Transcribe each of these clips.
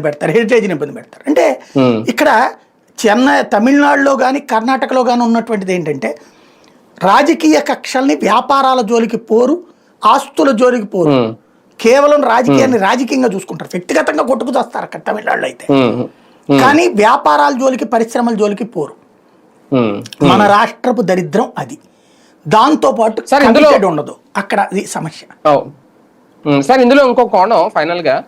పెడతారు హెరిటేజ్ని ఇబ్బంది పెడతారు. అంటే. ఇక్కడ చెన్నై తమిళనాడులో కానీ కర్ణాటకలో కానీ ఉన్నటువంటిది ఏంటంటే రాజకీయ కక్షల్ని వ్యాపారాల జోలికి పోరు ఆస్తుల జోలికి పోరు. కేవలం రాజకీయాన్ని రాజకీయంగా చూసుకుంటారు. వ్యక్తిగతంగా కొట్టుకు చేస్తారు అక్కడ తమిళనాడులో అయితే. కానీ వ్యాపారాల జోలికి పరిశ్రమల జోలికి పోరు. మన రాష్ట్రపు దరిద్రం అది. దాంతో పాటు ఉండదు. అక్కడ అది సమస్య. సార్ ఇందులో ఇంకో కోణం ఫైనల్గా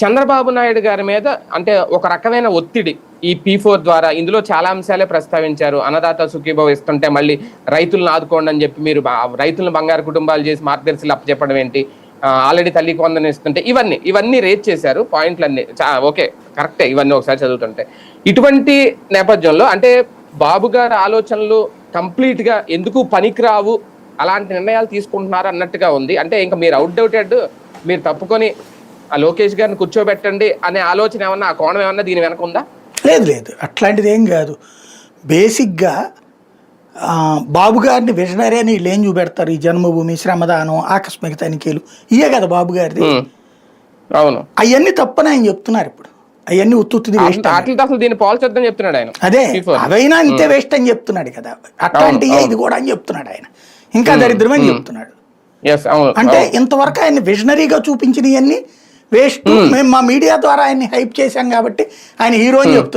చంద్రబాబు నాయుడు గారి మీద అంటే ఒక రకమైన ఒత్తిడి ఈ పీ ఫోర్ ద్వారా. ఇందులో చాలా అంశాలే ప్రస్తావించారు. అన్నదాత సుఖీభావ ఇస్తుంటే మళ్ళీ రైతులను ఆదుకోండి అని చెప్పి మీరు రైతులను బంగారు కుటుంబాలు చేసి మార్గదర్శులు అప్పచెప్పడం ఏంటి? ఆల్రెడీ తల్లి కొందని ఇస్తుంటే ఇవన్నీ ఇవన్నీ రేట్ చేశారు. పాయింట్లన్నీ చా- ఓకే కరెక్టే ఇవన్నీ ఒకసారి చదువుతుంటే. ఇటువంటి నేపథ్యంలో అంటే బాబు గారి ఆలోచనలు కంప్లీట్గా ఎందుకు పనికిరావు? అలాంటి నిర్ణయాలు తీసుకుంటున్నారు అన్నట్టుగా ఉంది. అంటే ఇంకా మీరు అవుట్ డౌటెడ్ మీరు తప్పుకొని ఆ లోకేష్ గారిని కూర్చోబెట్టండి అనే ఆలోచన ఏమన్నా ఆ కోణం ఏమన్నా దీని వెనక ఉందా? లేదు లేదు. అట్లాంటిది ఏం కాదు. బేసిక్గా బాబు గారిని విజనరీ అని వీళ్ళు ఏం చూపెడతారు? ఈ జన్మభూమి శ్రమదానం ఆకస్మిక తనిఖీలు. ఇయే కదా బాబు గారిది. అవును. అవన్నీ తప్పని ఆయన చెప్తున్నారు ఇప్పుడు. అవన్నీ ఉత్తుత్తుది వేస్ట్ అసలు దీన్ని పోల్చొద్దని చెప్తున్నాడు ఆయన. అదే. అవైనా అంతే వేస్ట్ అని చెప్తున్నాడు కదా. అట్లాంటి. ఇది కూడా అని చెప్తున్నాడు ఆయన. ఇంకా దరిద్రమని చెప్తున్నాడు. అంటే. ఇంతవరకు ఆయన విజనరీగా చూపించినవన్నీ వేస్ట్. మేము మా మీడియా ద్వారా ఆయన్ని హైప్ చేశాం కాబట్టి ఆయన హీరో అని చెప్తున్నాడు